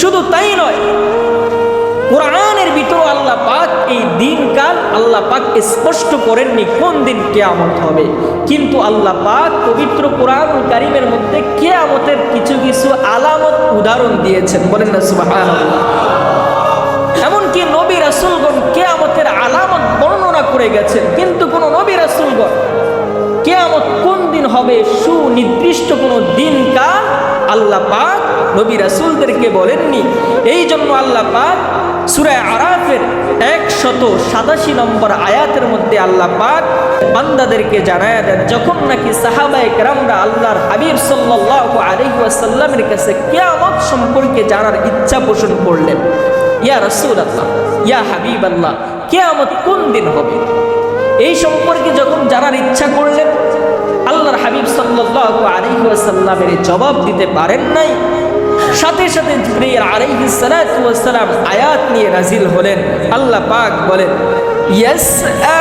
শুধু তাই নয়, কোরআনের ভিতর আল্লাহ পাক এই দিনকাল আল্লাহ পাক স্পষ্ট করেননি কোন দিন কেয়ামত হবে। কিন্তু আল্লাহ পাক পবিত্র কোরআন কারিমের মধ্যে কেয়ামতের কিছু কিছু আলামত উদাহরণ দিয়েছেন। বলেন না এমনকি নবী রাসুলগণ কেয়ামতের আলামত বর্ণনা করে গেছেন। কিন্তু কোনো নবী রাসুলগণ কেয়ামত কোন দিন হবে, সুনির্দিষ্ট কোনো দিন কাল আল্লাহ পাক নবী রাসুলদেরকে বলেননি। এই জন্য আল্লাহ পাক সুরায় আরাফের একশত সাতাশি নম্বর আয়াতের মধ্যে আল্লাহ পাক বান্দাদেরকে জানায় দেন, যখন নাকি সাহাবায়ে কেরামরা আল্লাহর হাবিব সাল্লাল্লাহু আলাইহি ওয়াসাল্লামের কাছে কেয়ামত সম্পর্কে জানার ইচ্ছা পোষণ করলেন, ইয়া রসুল আল্লাহ ইয়া হাবিব আল্লাহ কেয়ামত কোন দিন হবে? এই সম্পর্কে যখন জানার ইচ্ছা করলেন, আল্লাহর হাবিব সাল্লাল্লাহু আলাইহি ওয়াসাল্লামের জবাব দিতে পারেন নাই। সাথে সাথে জিব্রাইল আলাইহিস সালাতু ওয়াস সালাম আয়াত নিয়ে নাজিল হলেন আল্লাহ পাক বলেন ইয়াস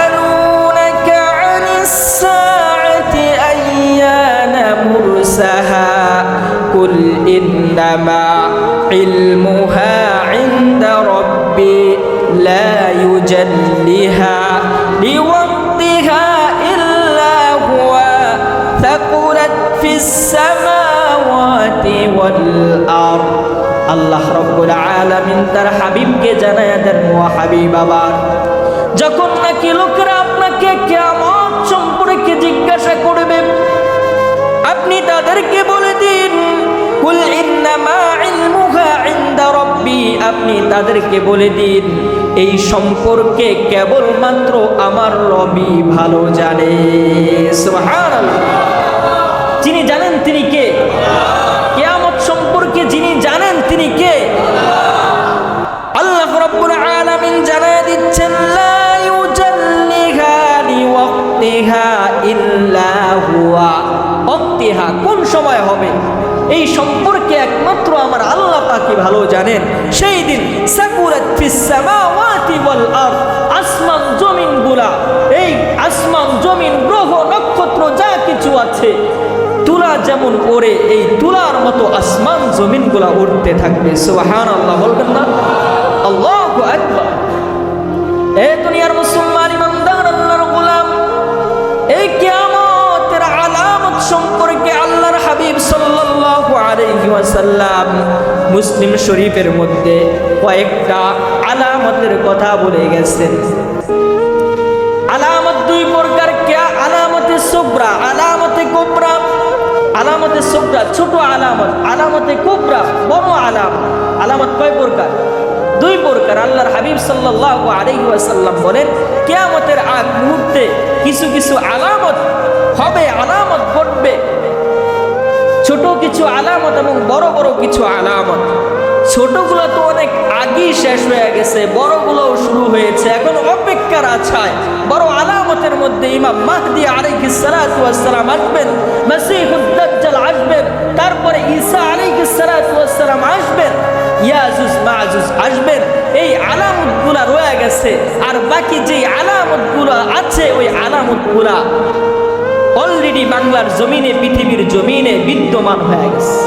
আনুনাকা আনিস সাআতি আইয়ানা মুরসাহা কুল ইন্নামা ইলমুহা ইনদা রাব্বি লা ইউজাল্লিহা লিওয়াক্তিহা ইল্লা হুয়া থাকুলাত ফিস সামা সামাওয়াতি ওয়াল আরদ আল্লাহ রব্বুল আলামিন তার হাবিবকে জানায় দেন, ওয়া হাবিব আবার। যখন নাকি লোকেরা আপনাকে কিয়ামত সম্পর্কে জিজ্ঞাসা করবে, আপনি তাদেরকে বলে দিন, কুল ইন্নামা ইলমুহা ইনদা রব্বি। আপনি তাদেরকে বলে দিন, এই সম্পর্কে কেবলমাত্র আমার রবি ভালো জানে। সুবহানাল্লাহ। ইল্লা কোন সময় হবে? এই সম্পর্কে একমাত্র আমার আল্লাহ পাকি ভালো জানেন। সেই দিন আসমান, জমিনগুলা। এই আসমান, জমিন, গ্রহ, নক্ষত্র, যা কিছু আছে, তুলা যেমন ওরে এই তুলার মতো আসমান জমিনগুলা উঠতে থাকবে। সুবাহান আল্লাহ বলবেন না? আল্লাহ আকবার। এ দুনিয়ার মুসলমান ওয়াসাল্লাম মুসলিম শরীফের মধ্যে কয়েকটা আলামতের কথা বলে গেছেন। আলামত দুই প্রকার কেয়া আলামতে সুবরা, আলামতে কুবরা, আলামতে সুবরা, ছোট আলামত, আলামতে কুবরা, বড় আলামত। আলামত কয় প্রকার? দুই প্রকার, আল্লাহর হাবিব সাল্লাল্লাহু আলাইহি ওয়াসাল্লাম বলেন, কেয়ামতের আগ মুহূর্তে কিছু কিছু আলামত হবে, আলামত ঘটবে। ছোট কিছু আলামত এবং বড় বড় কিছু আলামত। ছোটগুলো তো অনেক আগেই শেষ হয়ে গেছে, বড়গুলোও শুরু হয়েছে, এখন অপেক্ষার আছায়। বড় আলামতের মধ্যে ইমাম মাহদি আলাইহিস সালাতু ওয়াস সালাম আসবেন, মাসিহুদ দাজ্জাল আসবেন, তারপরে ঈসা আলাইহিস সালাতু ওয়াস সালাম আসবেন, ইয়াজুজ মাজুজ আসবেন। এই আলামতগুলা রয়ে গেছে, আর বাকি যে আলামতগুলো আছে, ওই আলামতগুলা অলরেডি বাংলার জমিনে, পৃথিবীর জমিনে বিদ্যমান হয়ে গেছে।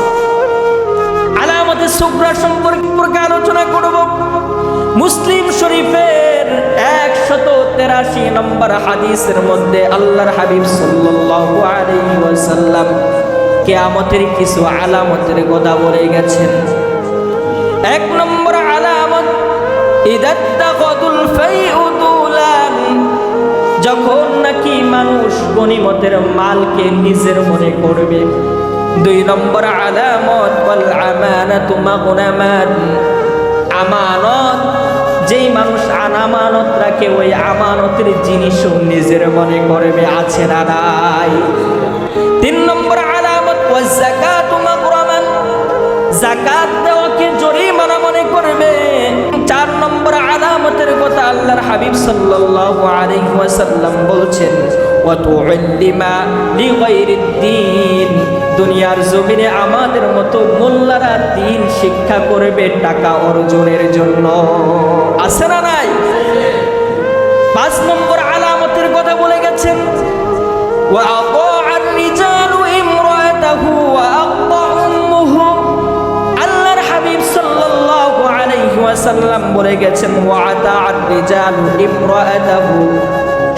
আলামতের সুগ্রা সম্পর্কে আলোচনা করব। মুসলিম শরীফের একশত তেরাশি নম্বর হাদিসের মধ্যে আল্লাহর হাবিব সাল্লাল্লাহু আলাইহি কিয়ামতের কিছু আলামতের কথা বলে গেছেন। এক নম্বর আলামত যখন নাকি মানুষ গনিমতের মালকে নিজের মনে করবে। দুই নম্বর আলামত, ওয়াল আমানাতু যেই মানুষ আনামানত রাখে, ওই আমানতের জিনিসও নিজের মনে করবে, আছে না নাই। তিন নম্বর আলামত জাকাত দুনিয়ার জমিনে আমাদের মতো মোল্লারা দিন শিক্ষা করবে টাকা অর্জনের জন্য। আছে না নাই? পাঁচ নম্বর আলামতের কথা বলে গেছেন। বলে গেছেন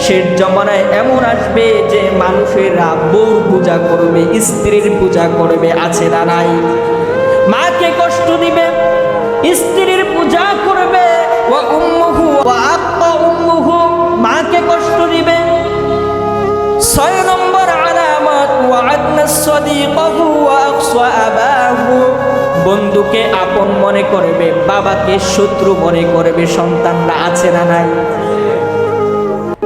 শেষ জমানায় এমন আসবে যে মানুষেরা বউর পূজা করবে, স্ত্রীর পূজা করবে, আছে না নাই? মাকে কষ্ট দিবে, স্ত্রীর পূজা করবে মাকে কষ্ট দিবে। ছয় নম্বর বন্ধুকে আপন মনে করবে, বাবাকে শত্রু মনে করবে, সন্তানরা আছে না নাই?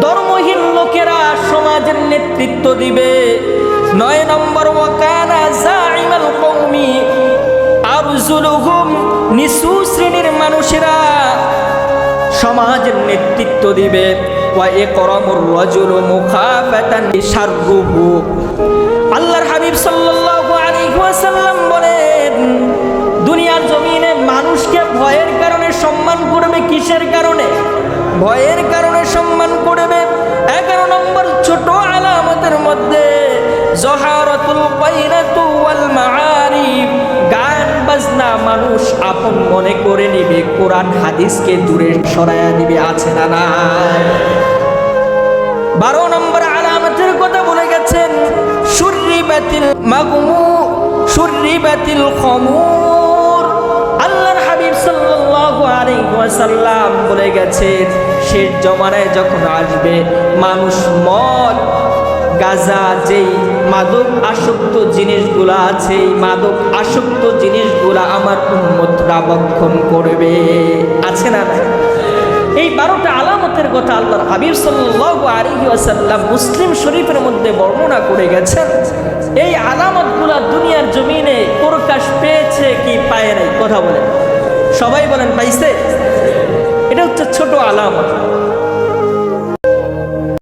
ধর্মহীন লোকেরা সমাজের নেতৃত্ব দিবে। নয় নম্বর নিসু শ্রেণির মানুষেরা সমাজের নেতৃত্ব দিবে। আল্লাহর বলেন, দুনিয়ার জমিনে মানুষকে ভয়ের কারণে সম্মান করবে কিসের কারণে? ভয়ের কারণে সম্মান জহারতুল বাইনাতু ওয়াল গান বাজনা মানুষ আপন মনে করে নেবে, কোরআন হাদিসকে দূরে সরাইয়া দিবে, আছে না নাই? বারো নম্বর আলামতের কথা বলে গেছেন সুরিবাতিল মাগমু সুরিবাতিল খমুর। আল্লাহর হাবিব সাল্লাল্লাহু আলাইহি ওয়াসাল্লাম বলে গেছেন, শেষ জমানায় যখন আসবে, মানুষ মদ গাজা, যেই মাদক আসক্ত জিনিসগুলা আছে, এই মাদক আসক্ত জিনিসগুলা আমার উন্মতরা বক্ষণ করবে। আছে না এই বারোটা আলামতের কথা আল্লাহর হাবিব আলাইহি মুসলিম শরীফের মধ্যে বর্ণনা করে গেছেন, এই আলামতগুলা দুনিয়ার জমিনে প্রকাশ পেয়েছে কি পায় নাই? কথা বলেন। সবাই বলেন, পাইছে? এটা হচ্ছে ছোট আলামত।